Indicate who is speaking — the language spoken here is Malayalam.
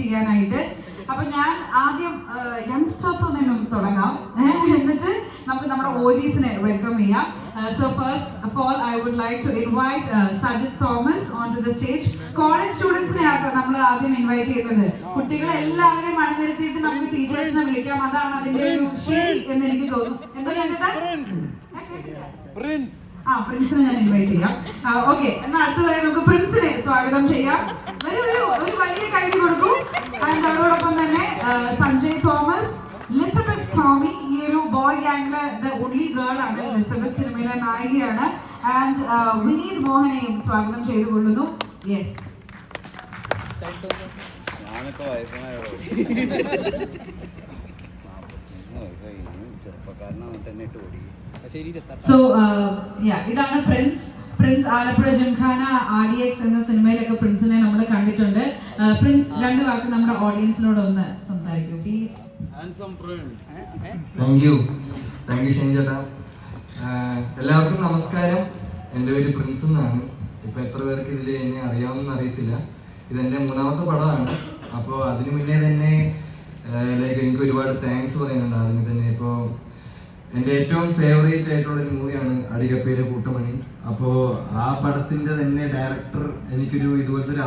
Speaker 1: ചെയ്യാനായിട്ട്. അപ്പൊ ഞാൻ ആദ്യം യങ്സ്റ്റേഴ്സ് ഒന്നും തുടങ്ങാം. എന്നിട്ട് നമുക്ക് നമ്മുടെ ഓജീസിനെ വെൽക്കം ചെയ്യാം. So first of all I would like to invite Sajith Thomas on to the stage college സ്റ്റുഡൻസിനെ ആട്ടോ നമ്മൾ ആദ്യം ഇൻവൈറ്റ് ചെയ്യുന്നത്. കുട്ടികളെ എല്ലാവരെയും അണിനിരത്തിയിട്ട് നമുക്ക് ടീച്ചേഴ്സിനെ വിളിക്കാം. അതാണ് അതിന്റെ ഒരു ശരി എന്ന് എനിക്ക് തോന്നുന്നു എന്താ ഞാൻ ആ പ്രിൻസിനെ ഞാൻ ഇൻവൈറ്റ് ചെയ്യാം. ഓക്കെ എന്നാൽ അടുത്തതായി നമുക്ക് പ്രിൻസിനെ സ്വാഗതം ചെയ്യാം. വലിയ കഴിവ് കൊടുക്കും. ആൻഡ് അതോടൊപ്പം തന്നെ സഞ്ജയ് തോമസ് ലിസബത്ത് ടോമി ഈ ഒരു ബോയ് ഗാങ്ങിലെ ദ ഒൺലി ഗേൾ ആണ് ലിസബത്ത് സിനിമയിലെ നായികയാണ്. ആൻഡ് വിനീത് മോഹനെയും സ്വാഗതം ചെയ്തു കൊള്ളുന്നു. യെസ് സോ ഇതാണ് Prince Prince Alappuzha Gymkhana R D X എന്ന സിനിമയിലൊക്കെ പ്രിൻസിനെ നമ്മൾ കണ്ടിട്ടുണ്ട്. പ്രിൻസ് രണ്ട് വാക്ക് നമ്മുടെ ഓഡിയൻസിനോട് ഒന്ന് സംസാരിക്കൂ please
Speaker 2: handsome Prince
Speaker 3: thank you thank you Shine ചേട്ടാ എല്ലാവർക്കും നമസ്കാരം. എന്റെ പേര് പ്രിൻസ് എന്നാണ്. ഇപ്പൊ എത്ര പേർക്ക് ഇതിൽ എന്നെ അറിയാവുന്ന അറിയത്തില്ല. ഇതെന്റെ മൂന്നാമത്തെ പടമാണ്. അപ്പോൾ അതിനു മുന്നേ തന്നെ ലൈക്ക് എനിക്ക് ഒരുപാട് താങ്ക്സ് പറയാനുണ്ട് അതിന് തന്നെ. ഇപ്പോൾ എന്റെ ഏറ്റവും ഫേവറേറ്റ് ആയിട്ടുള്ള ഒരു മൂവിയാണ് അടികപ്പേര് കൂട്ടമണി. അപ്പോൾ ആ പടത്തിന്റെ തന്നെ ഡയറക്ടർ എനിക്കൊരു ഇതുപോലത്തെ ഒരു